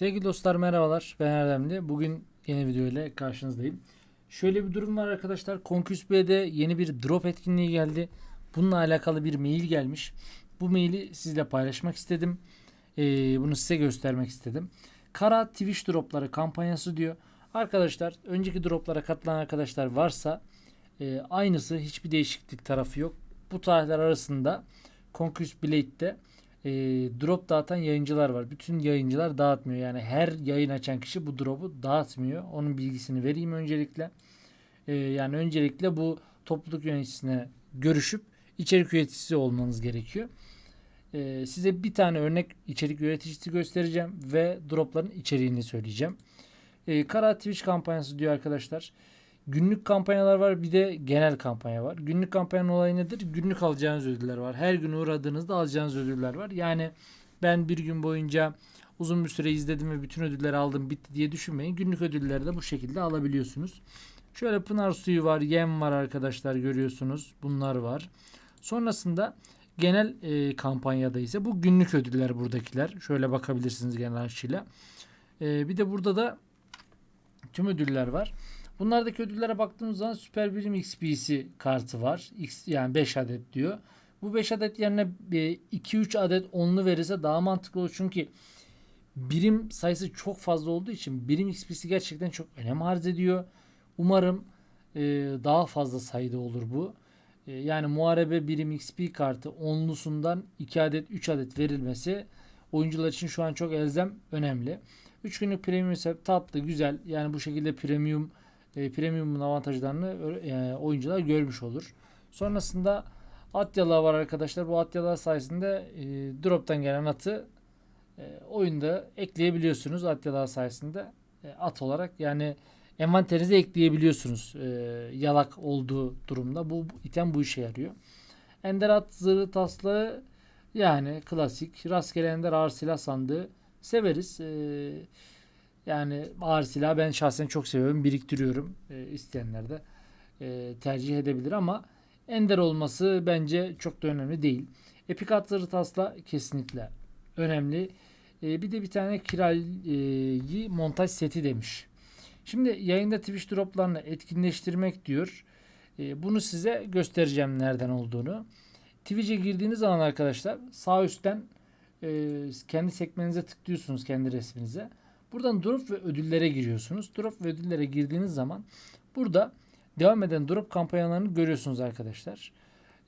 Sevgili dostlar merhabalar. Ben Erdemli. Bugün yeni video ile karşınızdayım. Şöyle bir durum var arkadaşlar. Conquest B'de yeni bir drop etkinliği geldi. Bununla alakalı bir mail gelmiş. Bu maili sizle paylaşmak istedim. Ee, bunu size göstermek istedim. Kara Twitch dropları kampanyası diyor. Arkadaşlar önceki droplara katılan arkadaşlar varsa e, aynısı hiçbir değişiklik tarafı yok. Bu tarihler arasında Conquest Blade'de e, drop dağıtan yayıncılar var. Bütün yayıncılar dağıtmıyor. Yani her yayın açan kişi bu drop'u dağıtmıyor. Onun bilgisini vereyim öncelikle. E, yani öncelikle bu topluluk yöneticisine görüşüp içerik üreticisi olmanız gerekiyor. E, size bir tane örnek içerik üreticisi göstereceğim ve dropların içeriğini söyleyeceğim. E, Kara Twitch kampanyası diyor arkadaşlar. Günlük kampanyalar var bir de genel kampanya var. Günlük kampanyanın olayı nedir? Günlük alacağınız ödüller var. Her gün uğradığınızda alacağınız ödüller var. Yani ben bir gün boyunca uzun bir süre izledim ve bütün ödülleri aldım bitti diye düşünmeyin. Günlük ödülleri de bu şekilde alabiliyorsunuz. Şöyle pınar suyu var, yem var arkadaşlar görüyorsunuz. Bunlar var. Sonrasında genel e, kampanyada ise bu günlük ödüller buradakiler. Şöyle bakabilirsiniz genel açıyla. E, bir de burada da tüm ödüller var. Bunlardaki ödüllere baktığımız zaman Süper Birim XP'si kartı var. X, yani 5 adet diyor. Bu 5 adet yerine 2-3 adet onlu verirse daha mantıklı olur. Çünkü birim sayısı çok fazla olduğu için birim XP'si gerçekten çok önem arz ediyor. Umarım e, daha fazla sayıda olur bu. E, yani muharebe birim XP kartı onlusundan 2 adet 3 adet verilmesi oyuncular için şu an çok elzem önemli. 3 günlük premium ise tatlı güzel. Yani bu şekilde premium e, premium'un avantajlarını e, oyuncular görmüş olur. Sonrasında at yalağı var arkadaşlar. Bu at yalağı sayesinde e, drop'tan gelen atı e, oyunda ekleyebiliyorsunuz at yalağı sayesinde e, at olarak yani envanterinize ekleyebiliyorsunuz e, yalak olduğu durumda. Bu item bu işe yarıyor. Ender at zırhı taslağı yani klasik rastgele ender ağır silah sandığı severiz. E, yani ağır silah ben şahsen çok seviyorum. Biriktiriyorum. E, isteyenler de e, tercih edebilir ama ender olması bence çok da önemli değil. Epik atları tasla kesinlikle önemli. E, bir de bir tane kirayı montaj seti demiş. Şimdi yayında Twitch droplarını etkinleştirmek diyor. E, bunu size göstereceğim nereden olduğunu. Twitch'e girdiğiniz zaman arkadaşlar sağ üstten e, kendi sekmenize tıklıyorsunuz kendi resminize. Buradan drop ve ödüllere giriyorsunuz. Drop ve ödüllere girdiğiniz zaman burada devam eden drop kampanyalarını görüyorsunuz arkadaşlar.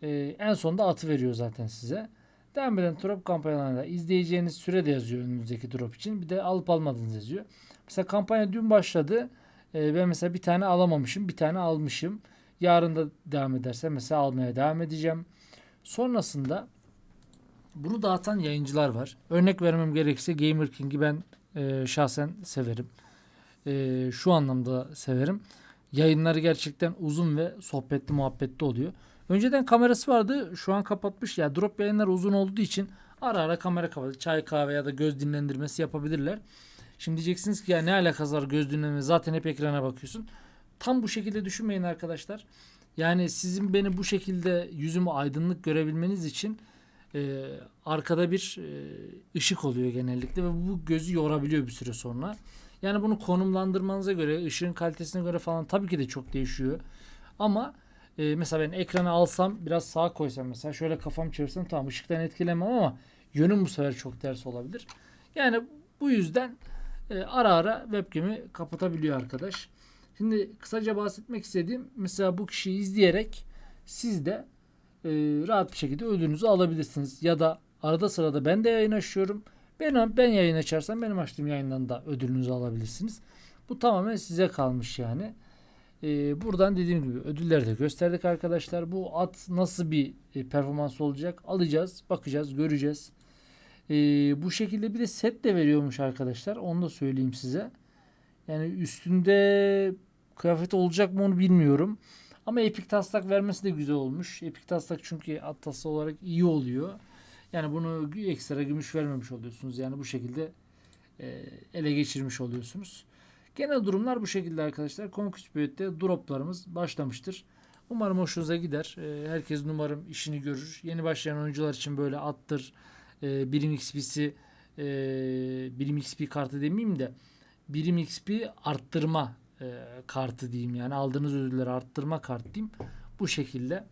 Ee, en sonunda atı veriyor zaten size. Devam eden drop kampanyalarında izleyeceğiniz süre de yazıyor önünüzdeki drop için. Bir de alıp almadığınız yazıyor. Mesela kampanya dün başladı. Ee, ben mesela bir tane alamamışım. Bir tane almışım. Yarın da devam ederse mesela almaya devam edeceğim. Sonrasında bunu dağıtan yayıncılar var. Örnek vermem gerekirse Gamer King'i ben e, şahsen severim. E, şu anlamda severim. Yayınları gerçekten uzun ve sohbetli muhabbetli oluyor. Önceden kamerası vardı. Şu an kapatmış. Ya drop yayınlar uzun olduğu için ara ara kamera kapalı. Çay kahve ya da göz dinlendirmesi yapabilirler. Şimdi diyeceksiniz ki ya ne alakası var göz dinlenme zaten hep ekrana bakıyorsun. Tam bu şekilde düşünmeyin arkadaşlar. Yani sizin beni bu şekilde yüzümü aydınlık görebilmeniz için e, arkada bir e, ışık oluyor genellikle ve bu gözü yorabiliyor bir süre sonra. Yani bunu konumlandırmanıza göre, ışığın kalitesine göre falan tabii ki de çok değişiyor. Ama e, mesela ben ekranı alsam, biraz sağa koysam mesela şöyle kafam çevirsem tamam ışıktan etkilemem ama yönüm bu sefer çok ters olabilir. Yani bu yüzden e, ara ara webcam'i kapatabiliyor arkadaş. Şimdi kısaca bahsetmek istediğim mesela bu kişiyi izleyerek siz de e, rahat bir şekilde ödülünüzü alabilirsiniz. Ya da arada sırada ben de yayın açıyorum. Ben, ben yayın açarsam benim açtığım yayından da ödülünüzü alabilirsiniz. Bu tamamen size kalmış yani. E, buradan dediğim gibi ödülleri de gösterdik arkadaşlar. Bu at nasıl bir e, performans olacak alacağız, bakacağız, göreceğiz. E, bu şekilde bir de set de veriyormuş arkadaşlar. Onu da söyleyeyim size. Yani üstünde kıyafet olacak mı onu bilmiyorum. Ama Epic taslak vermesi de güzel olmuş. Epic taslak çünkü atası olarak iyi oluyor. Yani bunu ekstra gümüş vermemiş oluyorsunuz. Yani bu şekilde e, ele geçirmiş oluyorsunuz. Genel durumlar bu şekilde arkadaşlar. Conquest Büyüt'te droplarımız başlamıştır. Umarım hoşunuza gider. E, herkes umarım işini görür. Yeni başlayan oyuncular için böyle attır, e, birim XP'si e, birim XP kartı demeyeyim de birim XP arttırma e, kartı diyeyim yani aldığınız ödülleri arttırma kart diyeyim. Bu şekilde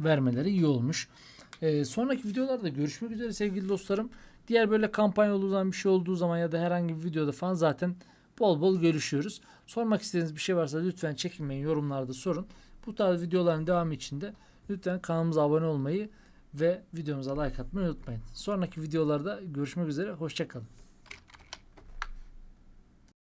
vermeleri iyi olmuş. E, sonraki videolarda görüşmek üzere sevgili dostlarım. Diğer böyle kampanya olduğu zaman bir şey olduğu zaman ya da herhangi bir videoda falan zaten bol bol görüşüyoruz. Sormak istediğiniz bir şey varsa lütfen çekinmeyin yorumlarda sorun. Bu tarz videoların devamı için de lütfen kanalımıza abone olmayı ve videomuza like atmayı unutmayın. Sonraki videolarda görüşmek üzere. Hoşçakalın.